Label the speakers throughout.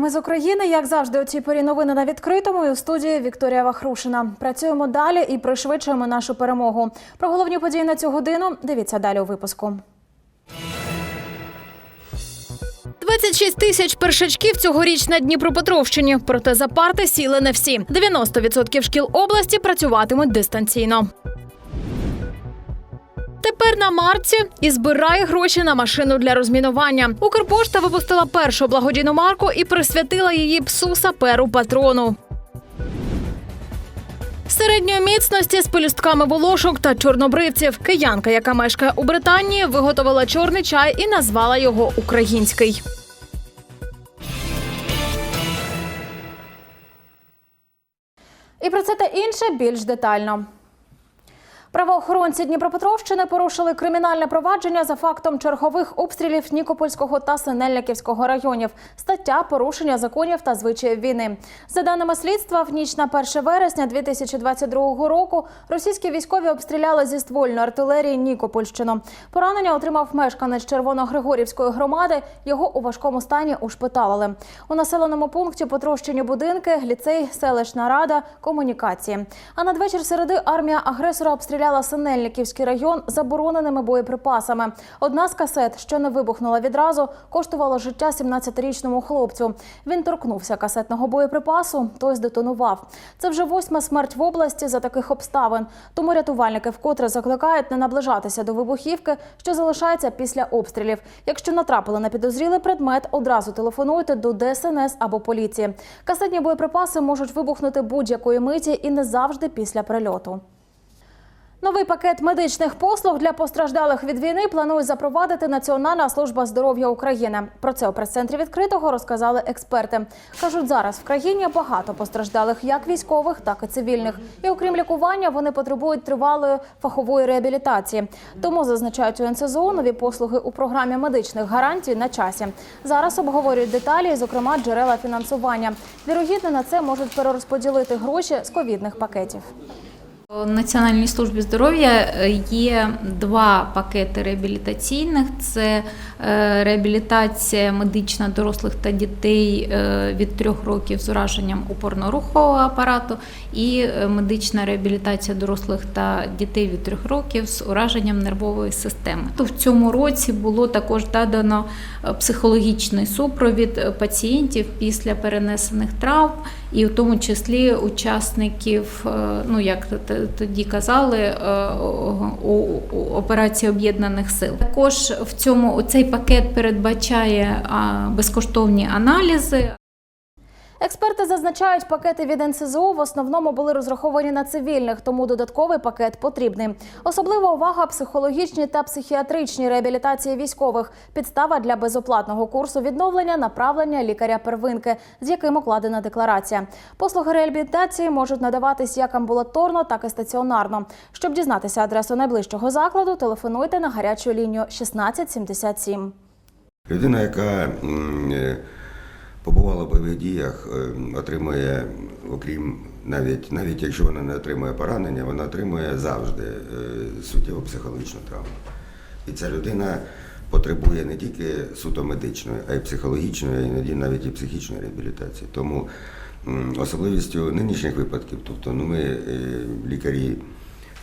Speaker 1: Ми з України. Як завжди, у цій порі новини на відкритому. І у студії Вікторія Вахрушина. Працюємо далі і пришвидшуємо нашу перемогу. Про головні події на цю годину дивіться далі у випуску. 26 тисяч першачків цьогоріч на Дніпропетровщині. Проте за парти сіли не всі. 90% шкіл області працюватимуть дистанційно. Тепер на марці і збирає гроші на машину для розмінування. Укрпошта випустила першу благодійну марку і присвятила її псу саперу патрону. Середньої міцності з пелюстками волошок та чорнобривців. Киянка, яка мешкає у Британії, виготовила чорний чай і назвала його український. І про це та інше більш детально. Правоохоронці Дніпропетровщини порушили кримінальне провадження за фактом чергових обстрілів Нікопольського та Синельниківського районів. Стаття порушення законів та звичаїв війни. За даними слідства, в ніч на 1 вересня 2022 року російські військові обстріляли зі ствольної артилерії Нікопольщину. Поранення отримав мешканець Червоногригорівської громади. Його у важкому стані ушпиталили. У населеному пункті потрощені будинки, ліцей, селищна рада, комунікації. А надвечір середи армія агресора обстріляла Синельниківський район забороненими боєприпасами. Одна з касет, що не вибухнула відразу, коштувала життя 17-річному хлопцю. Він торкнувся касетного боєприпасу, той здетонував. Це вже восьма смерть в області за таких обставин. Тому рятувальники вкотре закликають не наближатися до вибухівки, що залишається після обстрілів. Якщо натрапили на підозрілий предмет, одразу телефонуйте до ДСНС або поліції. Касетні боєприпаси можуть вибухнути будь-якої миті і не завжди після прильоту. Новий пакет медичних послуг для постраждалих від війни планує запровадити Національна служба здоров'я України. Про це у прес-центрі відкритого розказали експерти. кажуть, зараз в країні багато постраждалих як військових, так і цивільних. І окрім лікування, вони потребують тривалої фахової реабілітації. Тому зазначають у НСЗУ нові послуги у програмі медичних гарантій на часі. Зараз обговорюють деталі, зокрема джерела фінансування. Вірогідно на це можуть перерозподілити гроші з ковідних пакетів.
Speaker 2: У Національній службі здоров'я е, є два пакети реабілітаційних: це е, реабілітація медична дорослих та дітей е, від трьох років з ураженням опорно-рухового апарату, і е, медична реабілітація дорослих та дітей від трьох років з ураженням нервової системи. То в цьому році було також додано е, психологічний супровід е, пацієнтів після перенесених травм, і в тому числі учасників, е, ну як тоді казали, е, операції об'єднаних сил. Також в цьому цей пакет передбачає безкоштовні аналізи.
Speaker 1: Експерти зазначають, пакети від НСЗУ в основному були розраховані на цивільних, тому додатковий пакет потрібний. Особлива увага психологічній та психіатричній реабілітації військових. Підстава для безоплатного курсу відновлення направлення лікаря первинки, з яким укладена декларація. Послуги реабілітації можуть надаватись як амбулаторно, так і стаціонарно. Щоб дізнатися адресу найближчого закладу, телефонуйте на гарячу лінію 1677.
Speaker 3: Людина, яка е, побувала в бойових діях, е, отримує, окрім навіть навіть якщо вона не отримує поранення, вона отримує завжди е, суттєву психологічну травму. І ця людина потребує не тільки суто медичної, а й психологічної, іноді навіть і психічної реабілітації. Тому особливістю нинішніх випадків, тобто ну, ми е, лікарі.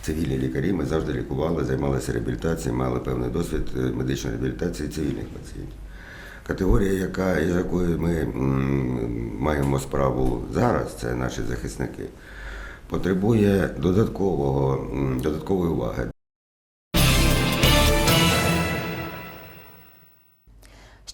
Speaker 3: Цивільні лікарі ми завжди лікували, займалися реабілітацією, мали певний досвід е, медичної реабілітації цивільних пацієнтів. Категорія, яка, з якою ми маємо справу зараз, це наші захисники, потребує додаткового, додаткової уваги.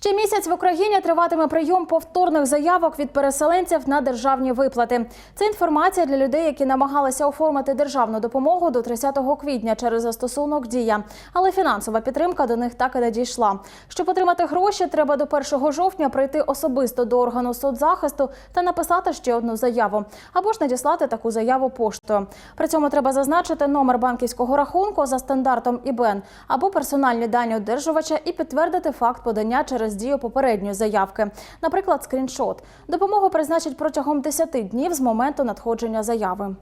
Speaker 1: Ще місяць в Україні триватиме прийом повторних заявок від переселенців на державні виплати. Це інформація для людей, які намагалися оформити державну допомогу до 30 квітня через застосунок Дія. Але фінансова підтримка до них так і не дійшла. Щоб отримати гроші, треба до 1 жовтня прийти особисто до органу соцзахисту та написати ще одну заяву, або ж надіслати таку заяву поштою. При цьому треба зазначити номер банківського рахунку за стандартом ІБЕН або персональні дані одержувача і підтвердити факт подання через дію попередньої заявки, наприклад, скріншот. Допомогу призначать протягом 10 днів з моменту надходження заяви.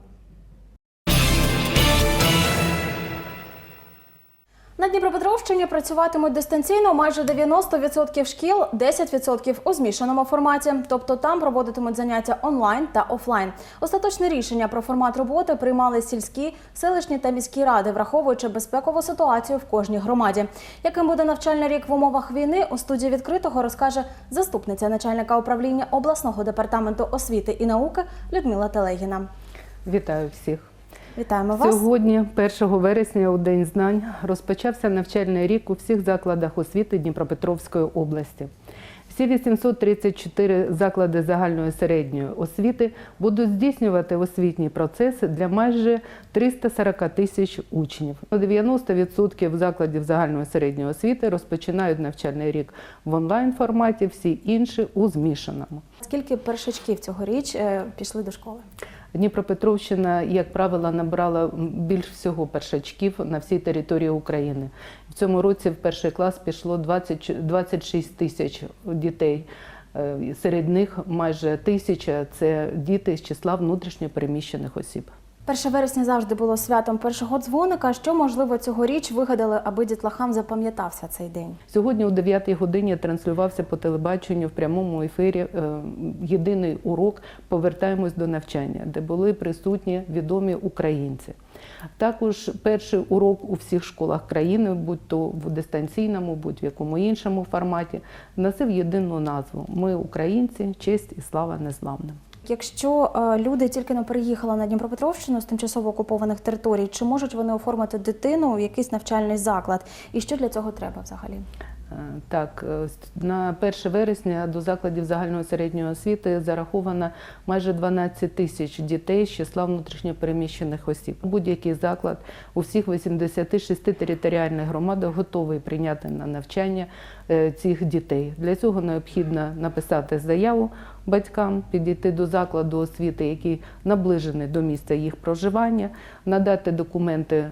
Speaker 1: На Дніпропетровщині працюватимуть дистанційно майже 90% шкіл, 10% у змішаному форматі. Тобто там проводитимуть заняття онлайн та офлайн. Остаточне рішення про формат роботи приймали сільські, селищні та міські ради, враховуючи безпекову ситуацію в кожній громаді. Яким буде навчальний рік в умовах війни, у студії відкритого розкаже заступниця начальника управління обласного департаменту освіти і науки Людмила Телегіна.
Speaker 4: Вітаю всіх.
Speaker 1: Вітаємо вас.
Speaker 4: Сьогодні, 1 вересня, у День знань, розпочався навчальний рік у всіх закладах освіти Дніпропетровської області. Всі 834 заклади загальної середньої освіти будуть здійснювати освітній процес для майже 340 тисяч учнів. 90% закладів загальної середньої освіти розпочинають навчальний рік в онлайн форматі, всі інші у змішаному.
Speaker 1: Скільки першачків цьогоріч е, пішли до школи?
Speaker 4: Дніпропетровщина, як правило, набрала більш всього першачків на всій території України. В цьому році в перший клас пішло 20, 26 тисяч дітей. Е, Серед них майже тисяча це діти з числа внутрішньо переміщених осіб.
Speaker 1: 1 вересня завжди було святом першого дзвоника. Що можливо цьогоріч вигадали, аби дітлахам запам'ятався цей день?
Speaker 4: Сьогодні о 9 годині транслювався по телебаченню в прямому ефірі е, єдиний урок Повертаємось до навчання, де були присутні відомі українці. Також перший урок у всіх школах країни, будь то в дистанційному, будь в якому іншому форматі, носив єдину назву Ми українці, честь і слава незламним.
Speaker 1: Якщо е, люди тільки не переїхали на Дніпропетровщину з тимчасово окупованих територій, чи можуть вони оформити дитину в якийсь навчальний заклад? І що для цього треба взагалі?
Speaker 4: Е, Так, е, на 1 вересня до закладів загальної середньої освіти зараховано майже 12 тисяч дітей з числа внутрішньопереміщених осіб. Будь-який заклад у всіх 86 територіальних громадах готовий прийняти на навчання цих дітей. Для цього необхідно написати заяву батькам, підійти до закладу освіти, який наближений до місця їх проживання, надати документи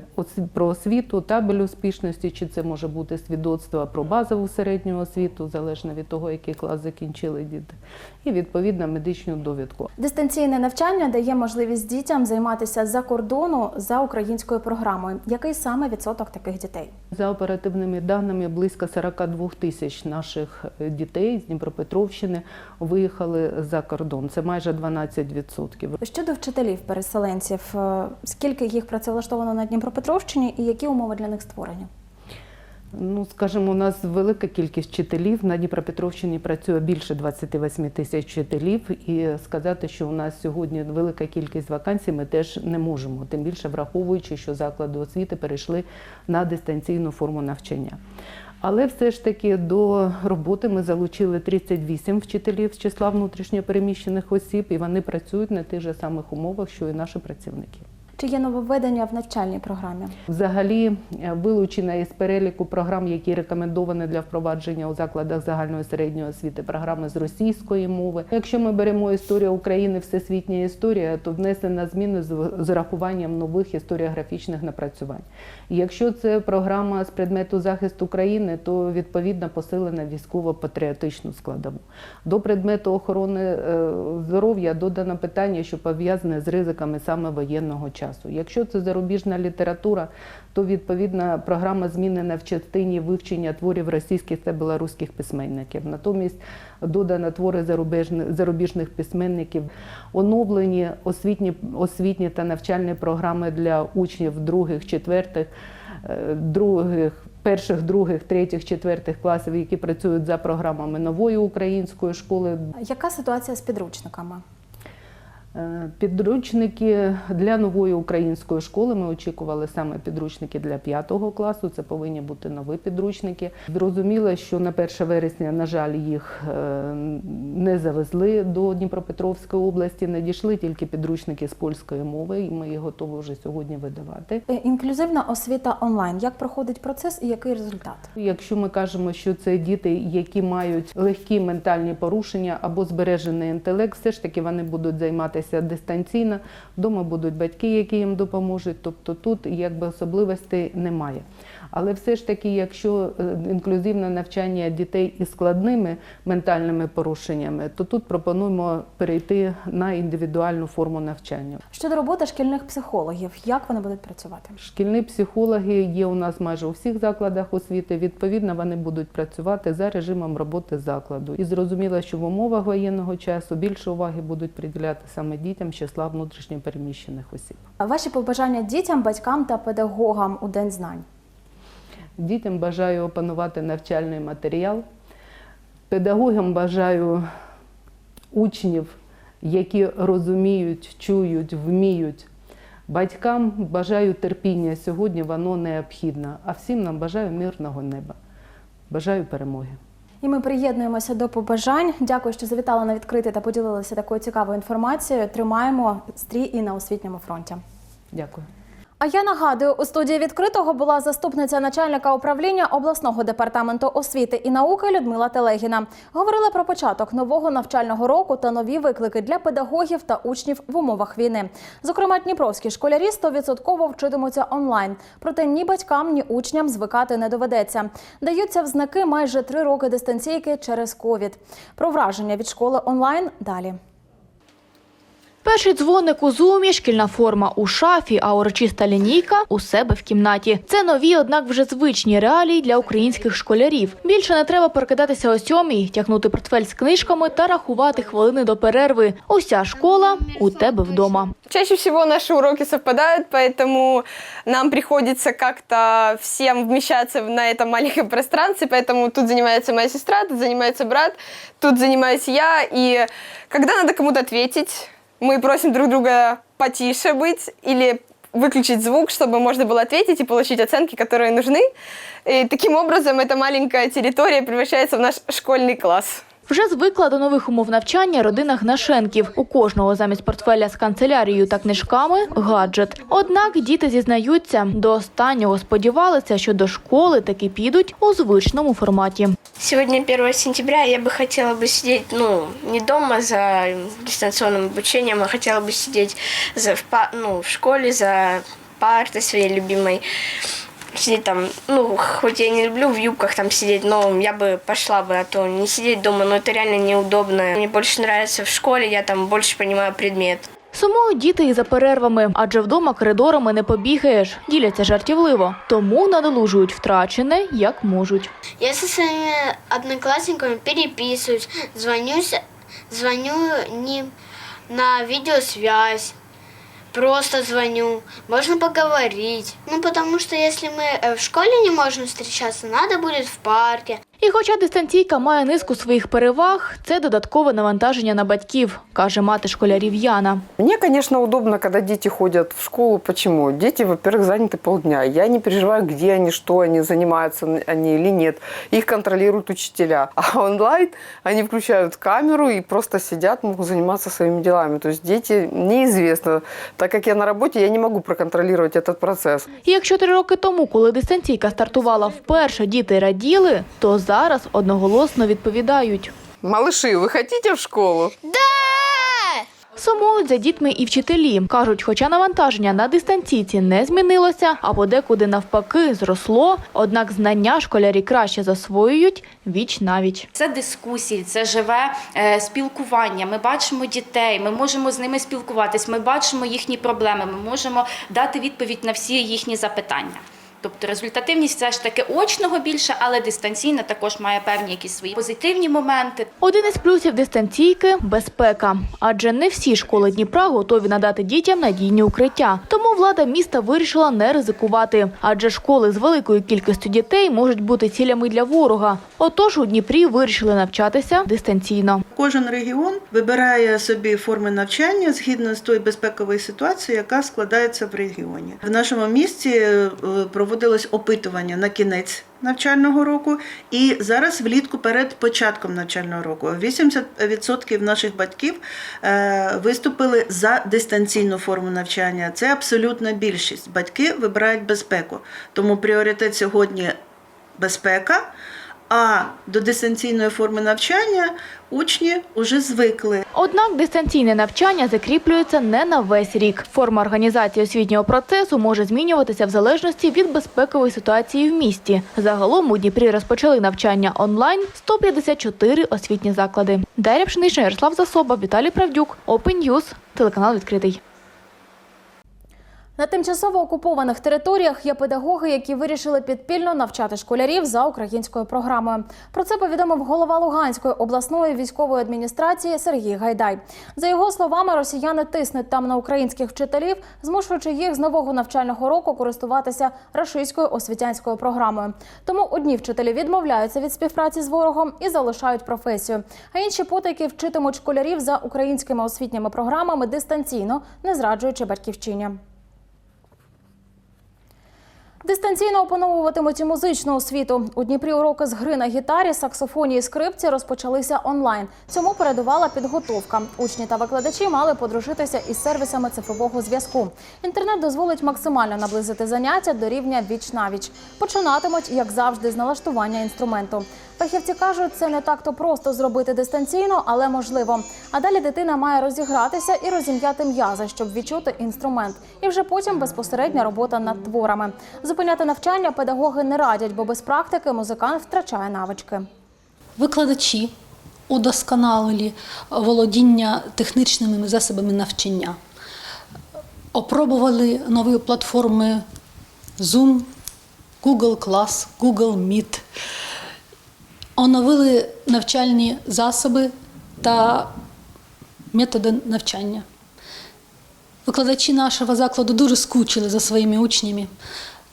Speaker 4: про освіту, табель успішності, чи це може бути свідоцтво про базову середню освіту, залежно від того, який клас закінчили діти, і відповідно медичну довідку.
Speaker 1: Дистанційне навчання дає можливість дітям займатися за кордону за українською програмою. Який саме відсоток таких дітей?
Speaker 4: За оперативними даними, близько 42 тисяч наших е, дітей з Дніпропетровщини виїхали за кордон. Це майже 12%.
Speaker 1: Щодо вчителів-переселенців, е, скільки їх працевлаштовано на Дніпропетровщині і які умови для них створені?
Speaker 4: Ну, скажімо, у нас велика кількість вчителів. На Дніпропетровщині працює більше 28 тисяч вчителів. І сказати, що у нас сьогодні велика кількість вакансій, ми теж не можемо. Тим більше враховуючи, що заклади освіти перейшли на дистанційну форму навчання. Але все ж таки до роботи ми залучили 38 вчителів з числа внутрішньопереміщених осіб, і вони працюють на тих же самих умовах, що і наші працівники.
Speaker 1: Чи є нововведення в навчальній програмі?
Speaker 4: Взагалі е, вилучена із переліку програм, які рекомендовані для впровадження у закладах загальної середньої освіти, програми з російської мови. Якщо ми беремо історію України, всесвітня історія, то внесена зміни з урахуванням нових історіографічних напрацювань. Якщо це програма з предмету захисту країни, то відповідно посилена військово-патріотичну складову. До предмету охорони е, здоров'я додано питання, що пов'язане з ризиками саме воєнного часу. Якщо це зарубіжна література, то відповідна програма змінена в частині вивчення творів російських та білоруських письменників. Натомість додано твори зарубіжних, письменників, оновлені освітні, освітні та навчальні програми для учнів других, четвертих, е, других. Перших, других, третіх, четвертих класів, які працюють за програмами нової української школи,
Speaker 1: Яка ситуація з підручниками?
Speaker 4: Е, Підручники для нової української школи ми очікували саме підручники для п'ятого класу. Це повинні бути нові підручники. Зрозуміло, що на 1 вересня, на жаль, їх е, не завезли до Дніпропетровської області. Надійшли тільки підручники з польської мови, і ми їх готові вже сьогодні видавати.
Speaker 1: Е, Інклюзивна освіта онлайн. Як проходить процес і який результат?
Speaker 4: Якщо ми кажемо, що це діти, які мають легкі ментальні порушення або збережений інтелект, все ж таки вони будуть займатися дистанційно. Вдома будуть батьки, які їм допоможуть. Тобто тут якби особливостей немає. Але все ж таки, якщо е, інклюзивне навчання дітей із складними ментальними порушеннями, то тут пропонуємо перейти на індивідуальну форму навчання.
Speaker 1: Щодо роботи шкільних психологів, як вони будуть працювати?
Speaker 4: Шкільні психологи є у нас майже у всіх закладах освіти. Відповідно, вони будуть працювати за режимом роботи закладу. І зрозуміло, що в умовах воєнного часу більше уваги будуть приділяти саме дітям з числа внутрішньопереміщених осіб.
Speaker 1: А Ваші побажання дітям, батькам та педагогам у День знань.
Speaker 4: Дітям бажаю опанувати навчальний матеріал. Педагогам бажаю учнів, які розуміють, чують, вміють. Батькам бажаю терпіння. Сьогодні воно необхідне. А всім нам бажаю мирного неба. Бажаю перемоги.
Speaker 1: І ми приєднуємося до побажань. Дякую, що завітали на відкритий та поділилися такою цікавою інформацією. Тримаємо стрій і на освітньому фронті.
Speaker 4: Дякую.
Speaker 1: А я нагадую, у студії відкритого була заступниця начальника управління обласного департаменту освіти і науки Людмила Телегіна. Говорили про початок нового навчального року та нові виклики для педагогів та учнів в умовах війни. Зокрема, дніпровські школярі 100% вчитимуться онлайн. Проте ні батькам, ні учням звикати не доведеться. Даються в знаки майже три роки дистанційки через ковід. Про враження від школи онлайн далі.
Speaker 5: Перший дзвоник у зумі, шкільна форма у шафі, а урочиста лінійка у себе в кімнаті. Це нові, однак вже звичні реалії для українських школярів. Більше не треба перекидатися о сьомій, тягнути портфель з книжками та рахувати хвилини до перерви. Уся школа у тебе вдома.
Speaker 6: Чаще всего наши уроки совпадают, поэтому нам приходится как-то всем вмещаться в- на этом маленьком пространстве, поэтому тут занимается моя сестра, тут занимается брат, тут занимаюсь я, и когда надо кому-то ответить, мы просим друг друга потише быть или выключить звук, чтобы можно было ответить и получить оценки, которые нужны. И таким образом эта маленькая территория превращается в наш школьный класс.
Speaker 5: Вже звикла до нових умов навчання родина Гнашенків. У кожного замість портфеля з канцелярією та книжками гаджет. Однак діти зізнаються, до останнього сподівалися, що до школи таки підуть у звичному форматі.
Speaker 7: Сегодня 1 сентября, я бы хотела бы сидеть, ну, не дома за дистанционным обучением, а хотела бы сидеть за, в, па- ну, в школе за партой своей любимой. Сидеть там, ну, хоть я не люблю в юбках там сидеть, но я бы пошла бы, а то не сидеть дома, но это реально неудобно. Мне больше нравится в школе, я там больше понимаю предмет.
Speaker 5: Сумують діти і за перервами, адже вдома коридорами не побігаєш. Діляться жартівливо, тому надолужують втрачене як можуть.
Speaker 8: Я со своими одноклассниками переписываюсь, звоню, звоню не на видеосвязь, просто звоню, можно поговорить. Ну, потому что если мы э, в школе не можем встречаться, надо будет в парке.
Speaker 5: І хоча дистанційка має низку своїх переваг, це додаткове навантаження на батьків, каже мати школярів Яна.
Speaker 9: Мне, конечно, удобно, когда дети ходят в школу. Почему? Дети, во-первых, заняты полдня. Я не переживаю, где они, что они, занимаются они или нет. Их контролируют учителя. А онлайн они включают камеру и просто сидят, могут заниматься своими делами. То есть дети неизвестно. Так как я на работе, я не могу проконтролировать этот процесс.
Speaker 5: І якщо три роки тому, коли дистанційка стартувала вперше, діти раділи, то зараз одноголосно відповідають.
Speaker 9: Малыши, вы хотите в школу? Да!
Speaker 5: Сумують за дітьми і вчителі. Кажуть, хоча навантаження на дистанційці не змінилося, а подекуди навпаки зросло, однак знання школярі краще засвоюють віч навіч.
Speaker 10: Це дискусії, це живе е, спілкування. Ми бачимо дітей, ми можемо з ними спілкуватись, ми бачимо їхні проблеми, ми можемо дати відповідь на всі їхні запитання. Тобто результативність все ж таки очного більше, але дистанційна також має певні якісь свої позитивні моменти.
Speaker 5: Один із плюсів дистанційки безпека, адже не всі школи Дніпра готові надати дітям надійні укриття. Тому влада міста вирішила не ризикувати, адже школи з великою кількістю дітей можуть бути цілями для ворога. Отож у Дніпрі вирішили навчатися дистанційно.
Speaker 11: Кожен регіон вибирає собі форми навчання згідно з тою безпековою ситуацією, яка складається в регіоні. В нашому місті е, проводилось опитування на кінець навчального року, і зараз влітку перед початком навчального року 80% наших батьків е, виступили за дистанційну форму навчання. Це абсолютна більшість. Батьки вибирають безпеку, тому пріоритет сьогодні безпека. А до дистанційної форми навчання учні вже звикли.
Speaker 5: Однак дистанційне навчання закріплюється не на весь рік. Форма організації освітнього процесу може змінюватися в залежності від безпекової ситуації в місті. Загалом у Дніпрі розпочали навчання онлайн 154 освітні заклади. Дар'я Пшенична, Ярослав Засоба, Віталій Правдюк, Open телеканал відкритий.
Speaker 1: На тимчасово окупованих територіях є педагоги, які вирішили підпільно навчати школярів за українською програмою. Про це повідомив голова Луганської обласної військової адміністрації Сергій Гайдай. За його словами, росіяни тиснуть там на українських вчителів, змушуючи їх з нового навчального року користуватися рашистською освітянською програмою. Тому одні вчителі відмовляються від співпраці з ворогом і залишають професію, а інші потайки вчитимуть школярів за українськими освітніми програмами дистанційно, не зраджуючи батьківщині. Дистанційно опановуватимуть і музичну освіту. У Дніпрі уроки з гри на гітарі, саксофоні і скрипці розпочалися онлайн. Цьому передувала підготовка. Учні та викладачі мали подружитися із сервісами цифрового зв'язку. Інтернет дозволить максимально наблизити заняття до рівня віч навіч. Починатимуть, як завжди, з налаштування інструменту. Фахівці кажуть, це не так-то просто зробити дистанційно, але можливо. А далі дитина має розігратися і розім'яти м'язи, щоб відчути інструмент. І вже потім безпосередня робота над творами. Зупиняти навчання педагоги не радять, бо без практики музикант втрачає навички.
Speaker 12: Викладачі удосконалили володіння технічними засобами навчання, опробували нові платформи Zoom, Google Class, Google Meet, оновили навчальні засоби та методи навчання. Викладачі нашого закладу дуже скучили за своїми учнями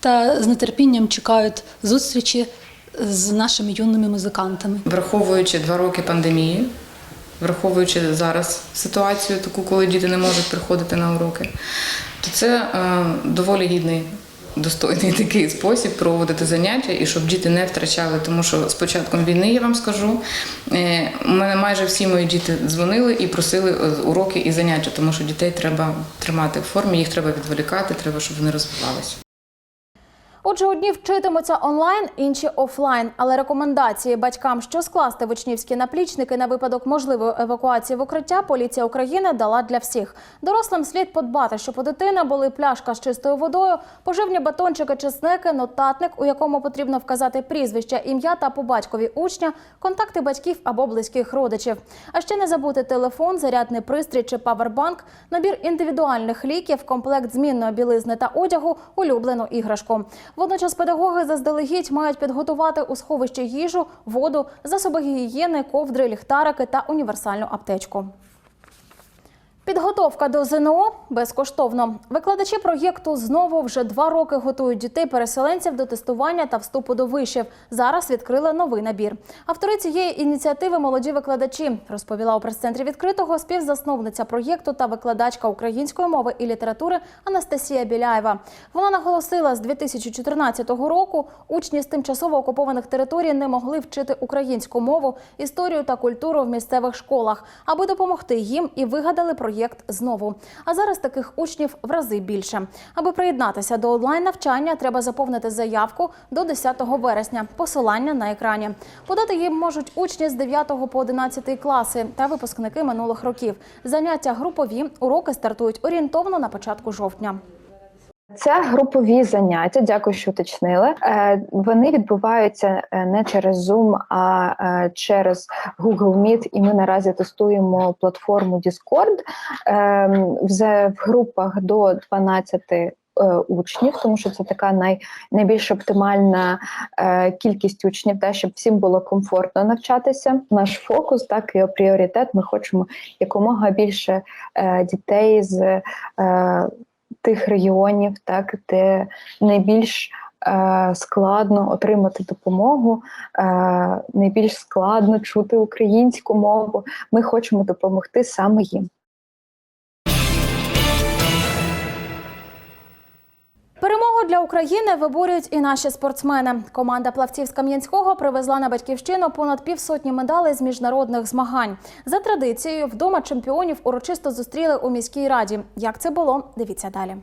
Speaker 12: та з нетерпінням чекають зустрічі з нашими юними музикантами.
Speaker 13: Враховуючи два роки пандемії, враховуючи зараз ситуацію, таку, коли діти не можуть приходити на уроки, то це е, доволі гідний. Достойний такий спосіб проводити заняття і щоб діти не втрачали, тому що з початком війни я вам скажу, е, у мене майже всі мої діти дзвонили і просили е, уроки і заняття, тому що дітей треба тримати в формі, їх треба відволікати, треба, щоб вони розвивалися.
Speaker 1: Отже, одні вчитимуться онлайн, інші офлайн. Але рекомендації батькам, що скласти в учнівські наплічники на випадок можливої евакуації в укриття, поліція України дала для всіх. Дорослим слід подбати, щоб у дитини були пляшка з чистою водою, поживні батончики чи снеки, нотатник, у якому потрібно вказати прізвище, ім'я та по батькові учня, контакти батьків або близьких родичів. А ще не забути телефон, зарядний пристрій чи павербанк, набір індивідуальних ліків, комплект змінної білизни та одягу, улюблену іграшку. Водночас педагоги заздалегідь мають підготувати у сховищі їжу, воду, засоби гігієни, ковдри, ліхтарики та універсальну аптечку. Підготовка до ЗНО безкоштовно. Викладачі проєкту знову вже два роки готують дітей-переселенців до тестування та вступу до вишів. Зараз відкрили новий набір. Автори цієї ініціативи молоді викладачі, розповіла у прес-центрі відкритого співзасновниця проєкту та викладачка української мови і літератури Анастасія Біляєва. Вона наголосила, з 2014 року учні з тимчасово окупованих територій не могли вчити українську мову, історію та культуру в місцевих школах, аби допомогти їм і вигадали проєкт знову. А зараз таких учнів в рази більше. Аби приєднатися до онлайн навчання, треба заповнити заявку до 10 вересня. Посилання на екрані. Подати їм можуть учні з 9 по 11 класи та випускники минулих років. Заняття групові уроки стартують орієнтовно на початку жовтня.
Speaker 14: Це групові заняття. Дякую, що уточнили. Е, Вони відбуваються е, не через Zoom, а е, через Google Meet. І ми наразі тестуємо платформу Discord Е, в в групах до 12 е, Учнів, тому що це така най, найбільш оптимальна е, кількість учнів, та щоб всім було комфортно навчатися. Наш фокус, так і пріоритет. Ми хочемо якомога більше е, дітей з е, тих регіонів, так де найбільш е, складно отримати допомогу, е, найбільш складно чути українську мову. Ми хочемо допомогти саме їм.
Speaker 1: Для України виборюють і наші спортсмени. Команда плавців з Кам'янського привезла на батьківщину понад півсотні медалей з міжнародних змагань. За традицією, вдома чемпіонів урочисто зустріли у міській раді. Як це було? Дивіться далі.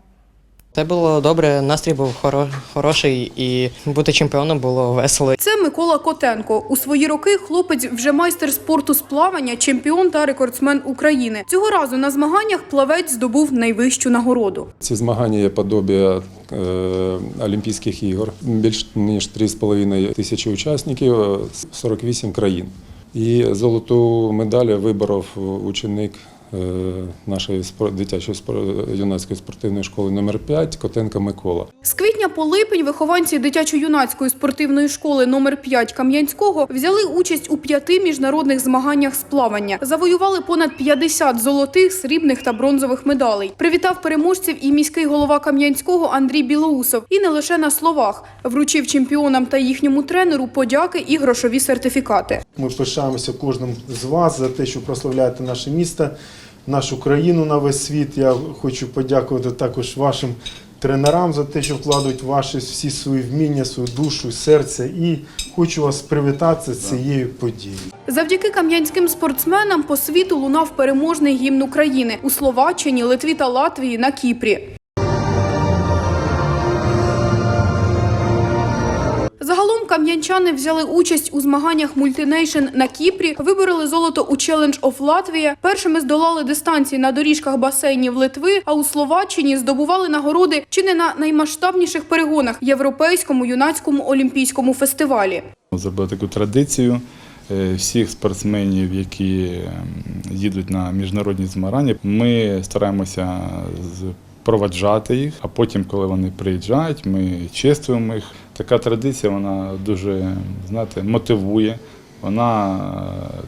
Speaker 15: Це було добре, настрій був хоро- хороший і бути чемпіоном було весело.
Speaker 16: Це Микола Котенко. У свої роки хлопець вже майстер спорту з плавання, чемпіон та рекордсмен України. Цього разу на змаганнях плавець здобув найвищу нагороду.
Speaker 17: Ці змагання є подобія е, Олімпійських ігор. Більш ніж 3,5 тисячі учасників, е, 48 країн. І золоту медаль виборов ученик е, нашої спор- дитячої спор- юнацької спортивної школи номер 5 Котенко Микола.
Speaker 16: З квітня по липень вихованці дитячо-юнацької спортивної школи номер 5 Кам'янського взяли участь у п'яти міжнародних змаганнях з плавання. Завоювали понад 50 золотих, срібних та бронзових медалей. Привітав переможців і міський голова Кам'янського Андрій Білоусов. І не лише на словах вручив чемпіонам та їхньому тренеру подяки і грошові сертифікати.
Speaker 18: Ми пишаємося кожним з вас за те, що прославляєте наше місто, нашу країну на весь світ. Я хочу подякувати також вашим тренерам за те, що вкладуть ваші всі свої вміння, свою душу, серце. І хочу вас привітати цією подією.
Speaker 16: Завдяки кам'янським спортсменам по світу лунав переможний гімн України у Словаччині, Литві та Латвії на Кіпрі. Загалом кам'янчани взяли участь у змаганнях Мультинейшн на Кіпрі, вибороли золото у Challenge of Латвія, першими здолали дистанції на доріжках басейнів Литви, а у Словаччині здобували нагороди чи не на наймасштабніших перегонах європейському юнацькому олімпійському фестивалі.
Speaker 19: Зробили таку традицію е, всіх спортсменів, які ем, їдуть на міжнародні змагання. Ми стараємося проваджати їх, а потім, коли вони приїжджають, ми чествуємо їх. Така традиція вона дуже знаєте, мотивує. Вона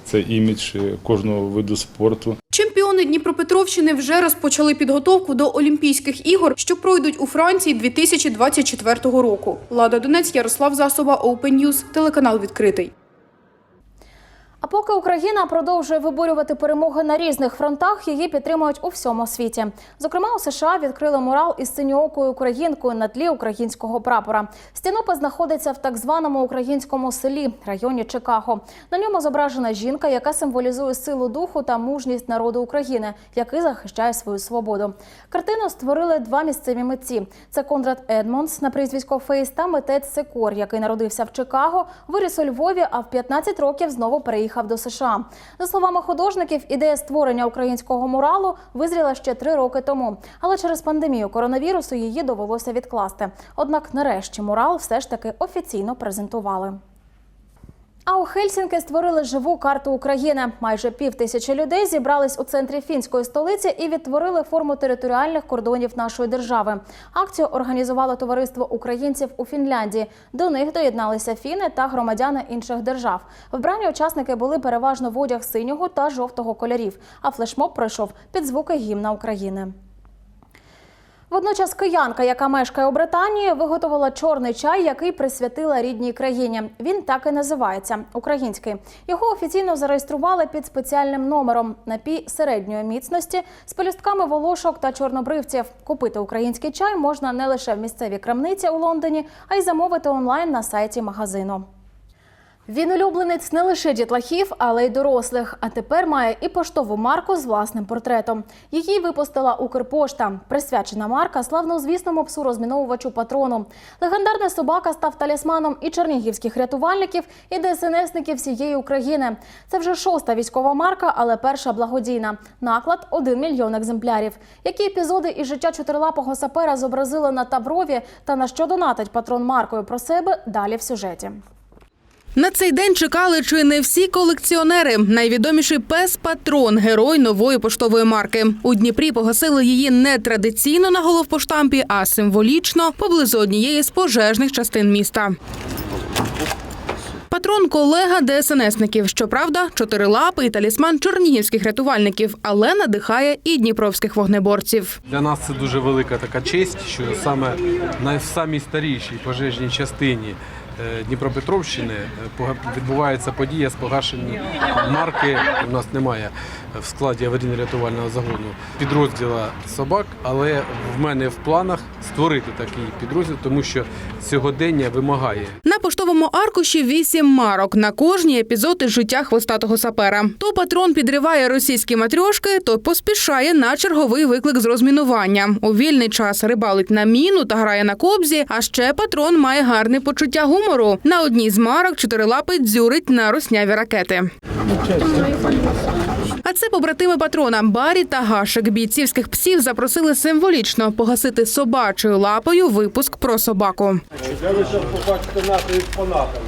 Speaker 19: це імідж кожного виду спорту.
Speaker 16: Чемпіони Дніпропетровщини вже розпочали підготовку до Олімпійських ігор, що пройдуть у Франції 2024 року. Лада Донець, Ярослав Засоба, Open News, телеканал відкритий.
Speaker 1: А поки Україна продовжує виборювати перемоги на різних фронтах, її підтримують у всьому світі. Зокрема, у США відкрили мурал із синьоокою українкою на тлі українського прапора. Стінопис знаходиться в так званому українському селі, районі Чикаго. На ньому зображена жінка, яка символізує силу духу та мужність народу України, який захищає свою свободу. Картину створили два місцеві митці: це Конрад Едмонс на прізвисько Фейс та митець Секор, який народився в Чикаго, виріс у Львові, а в 15 років знову переїхав до США. За словами художників, ідея створення українського муралу визріла ще три роки тому, але через пандемію коронавірусу її довелося відкласти. Однак, нарешті, мурал все ж таки офіційно презентували. А у Хельсінки створили живу карту України. Майже пів тисячі людей зібрались у центрі фінської столиці і відтворили форму територіальних кордонів нашої держави. Акцію організувало товариство українців у Фінляндії. До них доєдналися фіни та громадяни інших держав. Вбрані учасники були переважно в одяг синього та жовтого кольорів. А флешмоб пройшов під звуки гімна України. Водночас киянка, яка мешкає у Британії, виготовила чорний чай, який присвятила рідній країні. Він так і називається український. Його офіційно зареєстрували під спеціальним номером напій середньої міцності з пелюстками волошок та чорнобривців. Купити український чай можна не лише в місцевій крамниці у Лондоні, а й замовити онлайн на сайті магазину. Він улюбленець не лише дітлахів, але й дорослих. А тепер має і поштову марку з власним портретом. Її випустила Укрпошта. Присвячена марка славнозвісному псу розміновувачу патрону. Легендарна собака став талісманом і чернігівських рятувальників, і ДСНСників всієї України. Це вже шоста військова марка, але перша благодійна. Наклад 1 мільйон екземплярів. Які епізоди із життя чотирилапого сапера зобразили на Таврові та на що донатить патрон маркою про себе далі в сюжеті.
Speaker 20: На цей день чекали чи не всі колекціонери. Найвідоміший пес Патрон, герой нової поштової марки. У Дніпрі погасили її не традиційно на головпоштампі, а символічно поблизу однієї з пожежних частин міста. Патрон колега ДСНСників. Щоправда, чотирилапий талісман чернігівських рятувальників, але надихає і дніпровських вогнеборців.
Speaker 21: Для нас це дуже велика така честь, що саме на самій старішій пожежній частині Дніпропетровщини е, відбувається подія з погашення марки. У нас немає в складі аварійно-рятувального загону підрозділа собак, але в мене в планах створити такий підрозділ, тому що сьогодення вимагає.
Speaker 20: На поштовому аркуші вісім марок на кожній епізод із життя хвостатого сапера. То патрон підриває російські матрьошки, то поспішає на черговий виклик з розмінування. У вільний час рибалить на міну та грає на кобзі. А ще патрон має гарне почуття гумору. На одній з марок чотирилапий дзюрить на русняві ракети. А це побратими патрона Барі та Гашик. Бійцівських псів запросили символічно погасити собачою лапою випуск про собаку.
Speaker 18: Де ви зараз побачите наші експонати?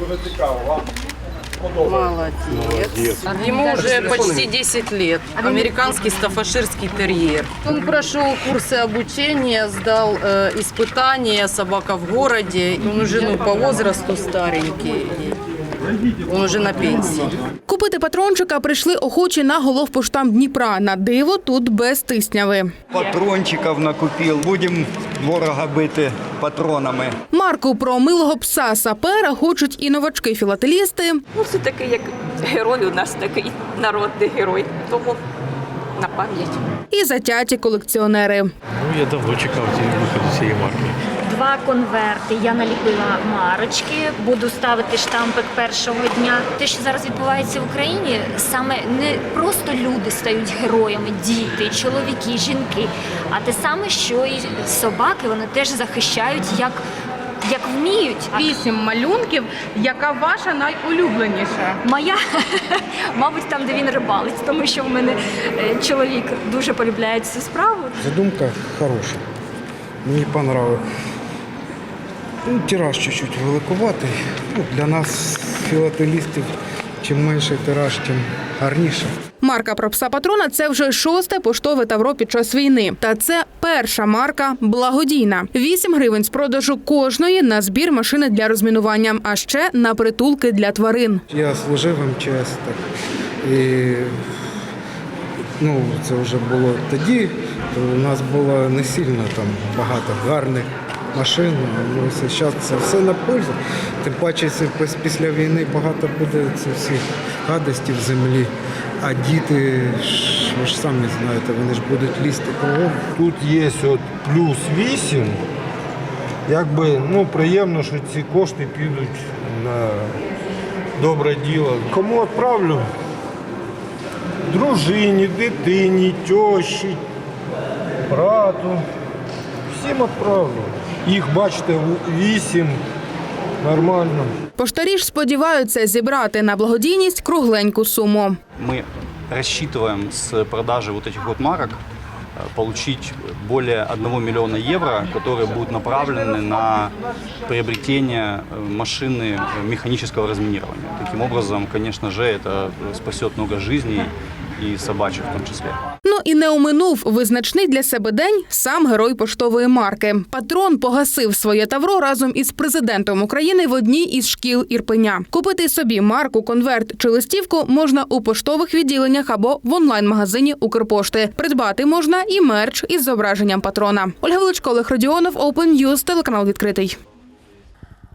Speaker 18: Дуже цікаво, вам
Speaker 22: Молодец. Ему уже почти 10 лет. Американский стафаширский терьер. Он прошел курсы обучения, сдал э, испытания «Собака в городе». Он уже ну, по возрасту старенький. Он уже на пенсії.
Speaker 20: Купити патрончика прийшли охочі на головпоштам Дніпра. На диво тут без тисняви.
Speaker 23: Патрончиків накупив. Будемо ворога бити патронами.
Speaker 20: Марку про милого пса сапера хочуть і новачки філателісти.
Speaker 24: Ну, все таки як герой у нас такий народний герой. Тому на пам'ять.
Speaker 20: І затяті колекціонери.
Speaker 25: Ну, я давно чекав цієї виходу цієї марки.
Speaker 26: Два конверти. Я наліпила марочки, буду ставити штампик першого дня. Те, що зараз відбувається в Україні, саме не просто люди стають героями, діти, чоловіки, жінки, а те саме, що і собаки вони теж захищають як. Як вміють
Speaker 27: Вісім малюнків. Яка ваша найулюбленіша?
Speaker 26: моя, мабуть, там, де він рибалить, тому що в мене е, чоловік дуже полюбляє цю справу.
Speaker 28: Задумка хороша. Мені понравилось. Ну, тираж чуть-чуть великуватий. Ну, для нас, філателістів, чим менший тираж, тим гарніше.
Speaker 20: Марка про пса патрона це вже шосте поштове тавро під час війни. Та це перша марка благодійна. 8 гривень з продажу кожної на збір машини для розмінування, а ще на притулки для тварин.
Speaker 28: Я служив МЧС так. І ну, це вже було тоді, то у нас було не сильно там багато гарних машин. Ну, зараз це все на пользу. Тим паче після війни багато буде це всіх в землі. А діти, ви ж самі знаєте, вони ж будуть лізти кругом.
Speaker 18: Тут є от плюс 8. Якби ну, приємно, що ці кошти підуть на добре діло. Кому відправлю? Дружині, дитині, тещі, брату. Всім відправлю. Їх, бачите, 8. Нормально.
Speaker 20: Поштарі ж сподіваються зібрати на благодійність кругленьку суму.
Speaker 23: Мы рассчитываем с продажи вот этих вот марок э, получить более 1 миллиона евро, которые будут направлены на приобретение э, машины э, механического разминирования. Таким образом, конечно же, это спасет много жизней и собачьих в том числе.
Speaker 20: І не оминув визначний для себе день сам герой поштової марки. Патрон погасив своє тавро разом із президентом України в одній із шкіл Ірпеня. Купити собі марку, конверт чи листівку можна у поштових відділеннях або в онлайн-магазині Укрпошти. Придбати можна і мерч із зображенням патрона. Ольга Величко, Олег Родіонов, Open News, телеканал відкритий.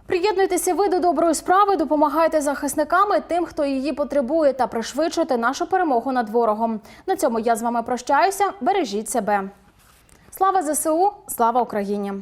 Speaker 1: Приєднуйтеся ви до доброї справи, допомагайте захисниками тим, хто її потребує, та пришвидшуйте нашу перемогу над ворогом. На цьому я з вами прощаюся. Бережіть себе. Слава ЗСУ, слава Україні!